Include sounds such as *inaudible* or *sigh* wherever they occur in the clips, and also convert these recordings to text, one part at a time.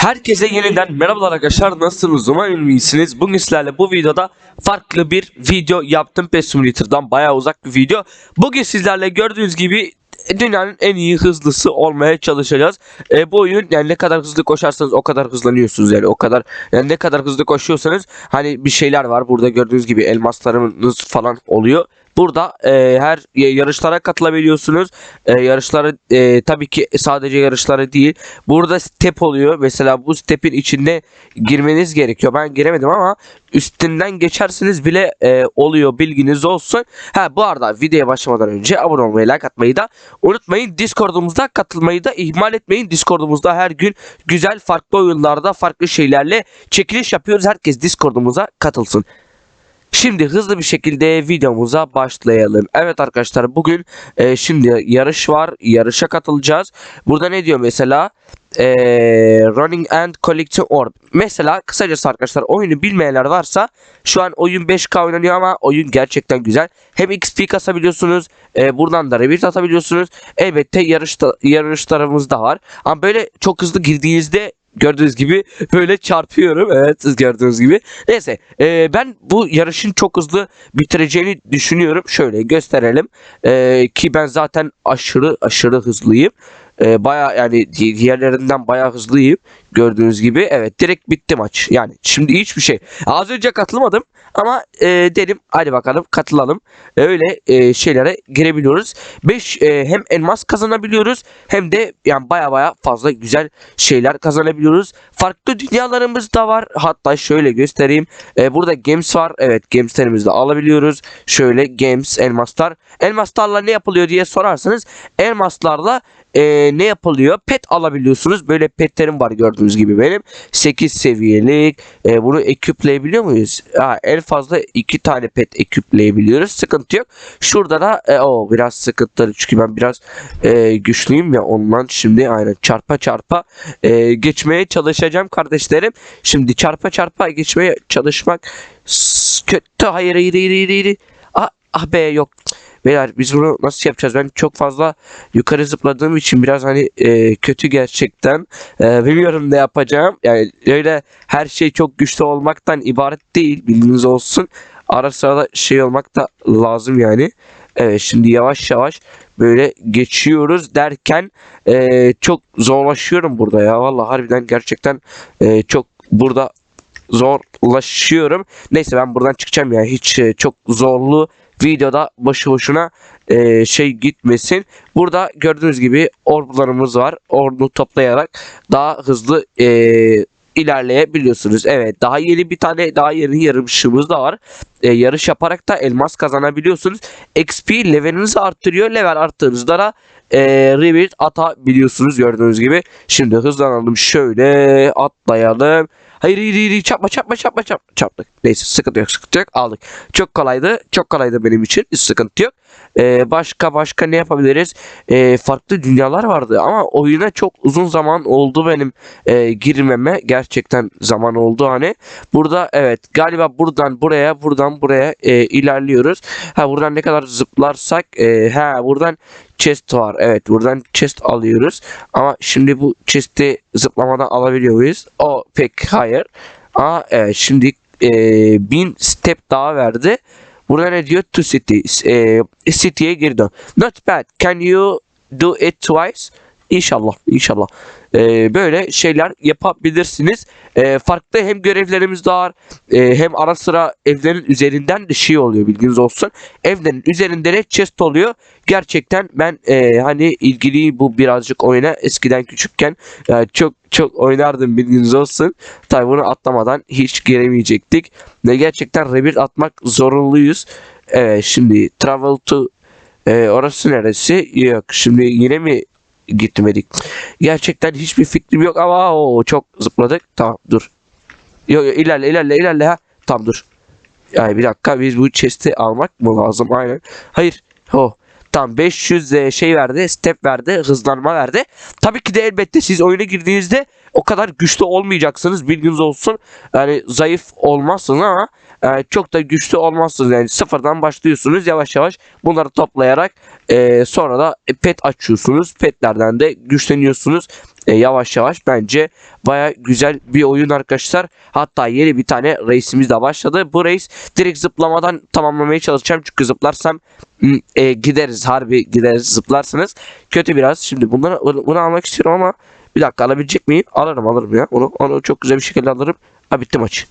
Herkese yeniden merhabalar arkadaşlar. Nasılsınız? Umarım iyisiniz. Bugün sizlerle bu videoda farklı bir video yaptım. PES Simulator'dan bayağı uzak bir video. Bugün sizlerle gördüğünüz gibi dünyanın en iyi hızlısı olmaya çalışacağız. E, bu oyun yani ne kadar hızlı koşarsanız o kadar hızlanıyorsunuz. Yani o kadar yani ne kadar hızlı koşuyorsanız hani bir şeyler var. Burada gördüğünüz gibi elmaslarınız falan oluyor Burada e, her yarışlara katılabiliyorsunuz. E, yarışları e, tabii ki sadece yarışlara değil. Burada step oluyor. Mesela bu step'in içinde girmeniz gerekiyor. Ben giremedim ama üstünden geçersiniz bile e, oluyor. Bilginiz olsun. Ha bu arada videoya başlamadan önce abone olmayı, like atmayı da unutmayın. Discord'umuzda katılmayı da ihmal etmeyin. Discord'umuzda her gün güzel farklı oyunlarda farklı şeylerle çekiliş yapıyoruz. Herkes Discord'umuza katılsın. Şimdi hızlı bir şekilde videomuza başlayalım. Evet arkadaşlar bugün e, şimdi yarış var. Yarışa katılacağız. Burada ne diyor mesela? E, running and collecting orb. Mesela kısacası arkadaşlar oyunu bilmeyenler varsa şu an oyun 5K oynanıyor ama oyun gerçekten güzel. Hem XP kasabiliyorsunuz. E, buradan da rebirth atabiliyorsunuz. Elbette yarışta, yarışlarımız da var. Ama böyle çok hızlı girdiğinizde Gördüğünüz gibi böyle çarpıyorum. Evet siz gördüğünüz gibi. Neyse e, ben bu yarışın çok hızlı bitireceğini düşünüyorum. Şöyle gösterelim. E, ki ben zaten aşırı aşırı hızlıyım. E, baya yani di- diğerlerinden baya hızlıyım. Gördüğünüz gibi evet direkt bitti maç. Yani şimdi hiçbir şey. Az önce katılmadım ama e, dedim hadi bakalım katılalım. Öyle e, şeylere girebiliyoruz. 5 hem elmas kazanabiliyoruz hem de yani baya baya fazla güzel şeyler kazanabiliyoruz. Farklı dünyalarımız da var. Hatta şöyle göstereyim. E, burada games var. Evet gameslerimizi de alabiliyoruz. Şöyle games elmaslar. Elmaslarla ne yapılıyor diye sorarsanız elmaslarla e, ne yapılıyor? Pet alabiliyorsunuz. Böyle petlerim var gördüğünüz gibi benim. 8 seviyelik. E, bunu ekipleyebiliyor muyuz? Ha, en fazla 2 tane pet ekipleyebiliyoruz. Sıkıntı yok. Şurada da e, o biraz sıkıntılı çünkü ben biraz e, güçlüyüm ya ondan şimdi aynen çarpa çarpa e, geçmeye çalışacağım kardeşlerim. Şimdi çarpa çarpa geçmeye çalışmak kötü. Hayır hayır hayır hayır. hayır. Ah, ah be yok. Beyler biz bunu nasıl yapacağız? Ben çok fazla yukarı zıpladığım için biraz hani e, kötü gerçekten. E, bilmiyorum ne yapacağım. Yani öyle her şey çok güçlü olmaktan ibaret değil. Bilginiz olsun. Ara sırada şey olmak da lazım yani. Evet şimdi yavaş yavaş böyle geçiyoruz derken e, çok zorlaşıyorum burada ya. Vallahi harbiden gerçekten e, çok burada zorlaşıyorum. Neyse ben buradan çıkacağım ya. Hiç e, çok zorlu videoda boşu boşuna e, şey gitmesin. Burada gördüğünüz gibi orblarımız var. Orbu toplayarak daha hızlı e, ilerleyebiliyorsunuz. Evet daha yeni bir tane daha yeni yarışımız da var. E, yarış yaparak da elmas kazanabiliyorsunuz. XP levelinizi arttırıyor. Level arttığınızda da e, rebirth atabiliyorsunuz gördüğünüz gibi. Şimdi hızlanalım şöyle atlayalım. Hayır hayır hayır çarpma çarpma çarpma çarpma çarptık. Neyse sıkıntı yok sıkıntı yok aldık. Çok kolaydı çok kolaydı benim için hiç sıkıntı yok. Ee, başka başka ne yapabiliriz? Ee, farklı dünyalar vardı ama oyuna çok uzun zaman oldu benim e, girmeme. Gerçekten zaman oldu hani. Burada evet galiba buradan buraya buradan buraya e, ilerliyoruz. Ha buradan ne kadar zıplarsak e, ha buradan chest var. Evet buradan chest alıyoruz. Ama şimdi bu chest'i zıplamadan alabiliyor muyuz? O pek hayır. Aa evet şimdi e, bin step daha verdi. Burada ne diyor? To cities. E, city'ye dön. Not bad. Can you do it twice? İnşallah. inşallah. E, böyle şeyler yapabilirsiniz. E, farklı hem görevlerimiz de var. E, hem ara sıra evlerin üzerinden de şey oluyor bilginiz olsun. Evlerin üzerinde de chest oluyor. Gerçekten ben e, hani ilgili bu birazcık oyuna eskiden küçükken e, çok çok oynardım bilginiz olsun. Tabi bunu atlamadan hiç giremeyecektik. Ve gerçekten rebirth atmak zorunluyuz. Evet şimdi travel to e, orası neresi? Yok şimdi yine mi gitmedik? Gerçekten hiçbir fikrim yok ama o çok zıpladık. Tamam dur. Yok yok ilerle ilerle ilerle ha. Tamam dur. Yani bir dakika biz bu chest'i almak mı lazım? Aynen. Hayır. Oh. Tam 500 e, şey verdi, step verdi, hızlanma verdi. Tabii ki de elbette siz oyuna girdiğinizde o kadar güçlü olmayacaksınız bilginiz olsun. Yani zayıf olmazsınız ama e, çok da güçlü olmazsınız. Yani sıfırdan başlıyorsunuz yavaş yavaş bunları toplayarak e, sonra da pet açıyorsunuz. Petlerden de güçleniyorsunuz. E, yavaş yavaş bence baya güzel bir oyun arkadaşlar. Hatta yeni bir tane reisimiz de başladı. Bu reis direkt zıplamadan tamamlamaya çalışacağım. Çünkü zıplarsam e, gideriz harbi gideriz zıplarsınız. Kötü biraz. Şimdi bunları bunu almak istiyorum ama bir dakika alabilecek miyim? Alırım alırım ya. Onu, onu çok güzel bir şekilde alırım. Ha bitti maç.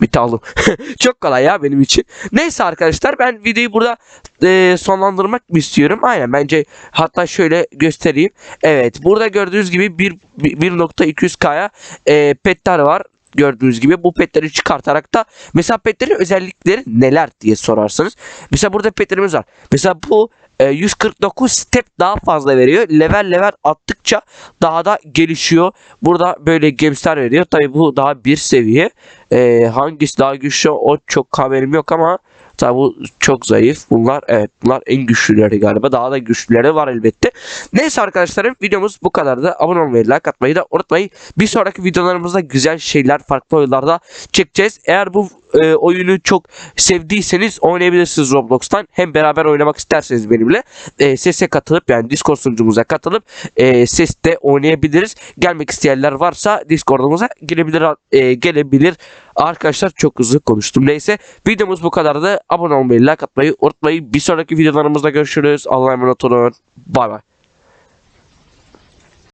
Bitti aldım. *laughs* çok kolay ya benim için. Neyse arkadaşlar ben videoyu burada e, sonlandırmak mı istiyorum? Aynen bence hatta şöyle göstereyim. Evet burada gördüğünüz gibi bir- bir- 1.200k'ya e, petler var. Gördüğünüz gibi bu petleri çıkartarak da mesela petlerin özellikleri neler diye sorarsınız. Mesela burada petlerimiz var. Mesela bu e, 149 step daha fazla veriyor. Level level attıkça daha da gelişiyor. Burada böyle gemsler veriyor. Tabi bu daha bir seviye. E, hangisi daha güçlü o çok haberim yok ama tabi bu çok zayıf. Bunlar evet bunlar en güçlüleri galiba. Daha da güçlüleri var elbette. Neyse arkadaşlarım videomuz bu kadardı. Abone olmayı, like atmayı da unutmayın. Bir sonraki videolarımızda güzel şeyler farklı oyunlarda çekeceğiz. Eğer bu e, oyunu çok sevdiyseniz oynayabilirsiniz Roblox'tan. Hem beraber oynamak isterseniz benimle e, sese katılıp yani Discord sunucumuza katılıp e, seste oynayabiliriz. Gelmek isteyenler varsa Discord'umuza girebilir e, gelebilir. Arkadaşlar çok hızlı konuştum. Neyse videomuz bu kadardı. Abone olmayı, like atmayı unutmayın. Bir sonraki videolarımızda görüşürüz. Allah'a emanet olun. Bay bay.